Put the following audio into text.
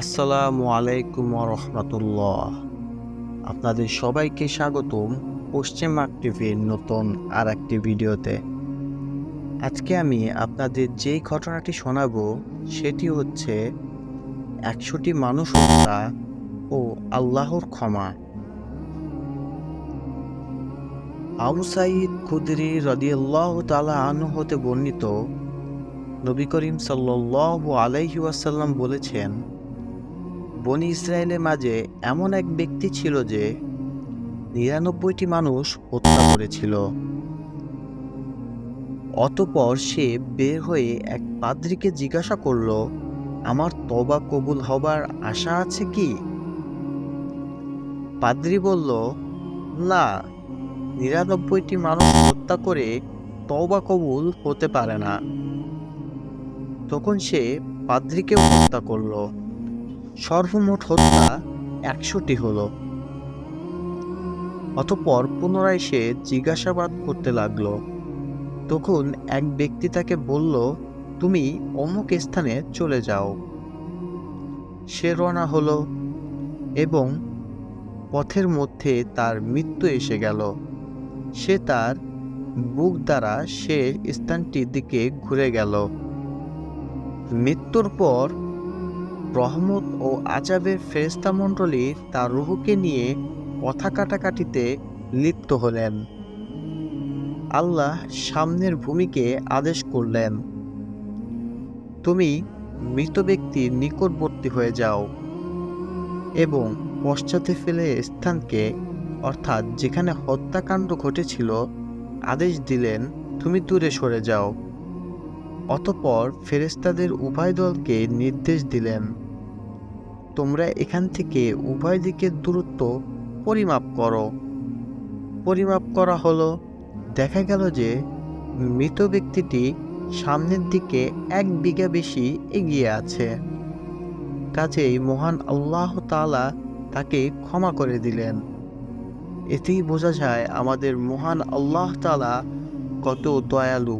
আসসালামু আলাইকুম রহমতুল্লাহ। আপনাদের সবাইকে স্বাগতম পশ্চিমবঙ্গ টিভির নতুন আর একটি ভিডিওতে। আজকে আমি আপনাদের যেই ঘটনাটি শোনাব, সেটি হচ্ছে একশোটি মানুষ হত্যা ও আল্লাহর ক্ষমা। আবু সাইদ খুদরি রদিয়াল্লাহ তালা আনু হতে বর্ণিত নবী করিম সাল্লাল্লাহু আলাইহি ওয়াসাল্লাম বলেছেন বনি ইসরায়েলের মাঝে এমন এক ব্যক্তি ছিল যে নিরানব্বইটি মানুষ হত্যা করেছিল। অতপর সে বের হয়ে এক পাদ্রীকে জিজ্ঞাসা করল, আমার তবা কবুল হবার আশা আছে কি? পাদ্রী বলল, না, নিরানব্বইটি মানুষ হত্যা করে তবা কবুল হতে পারে না। তখন সে পাদ্রীকেও হত্যা করল। সর্বমোট হত্যা একশোটি হলো। অতপর পুনরায় সে জিজ্ঞাসাবাদ করতে লাগল। তখন এক ব্যক্তি তাকে বলল, তুমি অমুক স্থানে চলে যাও। সে রওনা হলো এবং পথের মধ্যে তার মৃত্যু এসে গেল। সে তার বুক দ্বারা সে স্থানটির দিকে ঘুরে গেল। মৃত্যুর পর রহমত ও আজাবের ফেরেস্তা মণ্ডলী তার রুহুকে নিয়ে কথা কাটাকাটিতে লিপ্ত হলেন। আল্লাহ সামনের ভূমিকে আদেশ করলেন, তুমি মৃত ব্যক্তির নিকটবর্তী হয়ে যাও এবং পশ্চাতে ফেলে স্থানকে, অর্থাৎ যেখানে হত্যাকাণ্ড ঘটেছিল, আদেশ দিলেন, তুমি দূরে সরে যাও। অতপর ফেরেস্তাদের উভয় দলকে নির্দেশ দিলেন, তোমরা এখান থেকে উভয় দিকের দূরত্ব পরিমাপ করো। পরিমাপ করা হলো। দেখা গেল যে মৃত ব্যক্তিটি সামনের দিকে এক বিঘা বেশি এগিয়ে আছে। কাজেই মহান আল্লাহ তাআলা তাকে ক্ষমা করে দিলেন। এতেই বোঝা যায় আমাদের মহান আল্লাহ তাআলা কত দয়ালু।